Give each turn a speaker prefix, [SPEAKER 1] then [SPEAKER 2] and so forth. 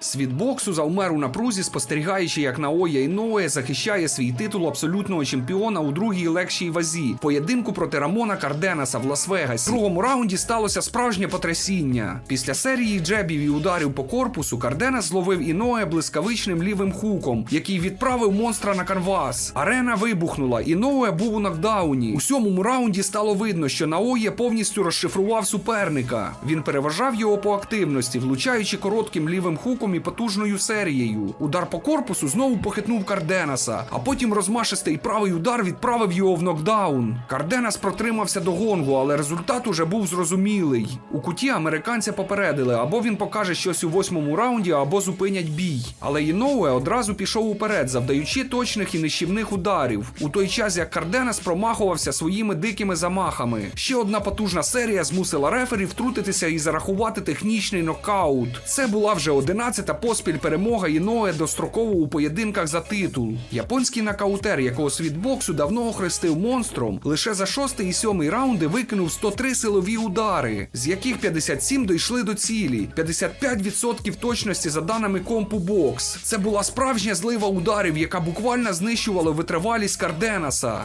[SPEAKER 1] Світ боксу завмер у напрузі, спостерігаючи, як Наоя Іноуе захищає свій титул абсолютного чемпіона у другій легшій вазі поєдинку проти Рамона Карденаса в Лас-Вегасі. В другому раунді сталося справжнє потрясіння. Після серії джебів і ударів по корпусу Карденас зловив Іноуе блискавичним лівим хуком, який відправив монстра на канвас. Арена вибухнула. Іноуе був у нокдауні. У сьомому раунді стало видно, що Наоє повністю розшифрував суперника. Він переважав його по активності, влучаючи коротким лівим хуком і потужною серією. Удар по корпусу знову похитнув Карденаса, а потім розмашистий правий удар відправив його в нокдаун. Карденас протримався до гонгу, але результат уже був зрозумілий. У куті американця попередили, або він покаже щось у восьмому раунді, або зупинять бій. Але Іноуе одразу пішов уперед, завдаючи точних і нищівних ударів. У той час як Карденас промахувався своїми дикими замахами. Ще одна потужна серія змусила рефері втрутитися і зарахувати технічний нокаут. Це була вже одинадцята поспіль перемога Іноуе достроково у поєдинках за титул. Японський нокаутер, якого світ боксу давно охрестив монстром, лише за шостий і сьомий раунди викинув 103 силові удари, з яких 57 дійшли до цілі, 55% точності за даними компу бокс. Це була справжня злива ударів, яка буквально знищувала витривалість Карденаса.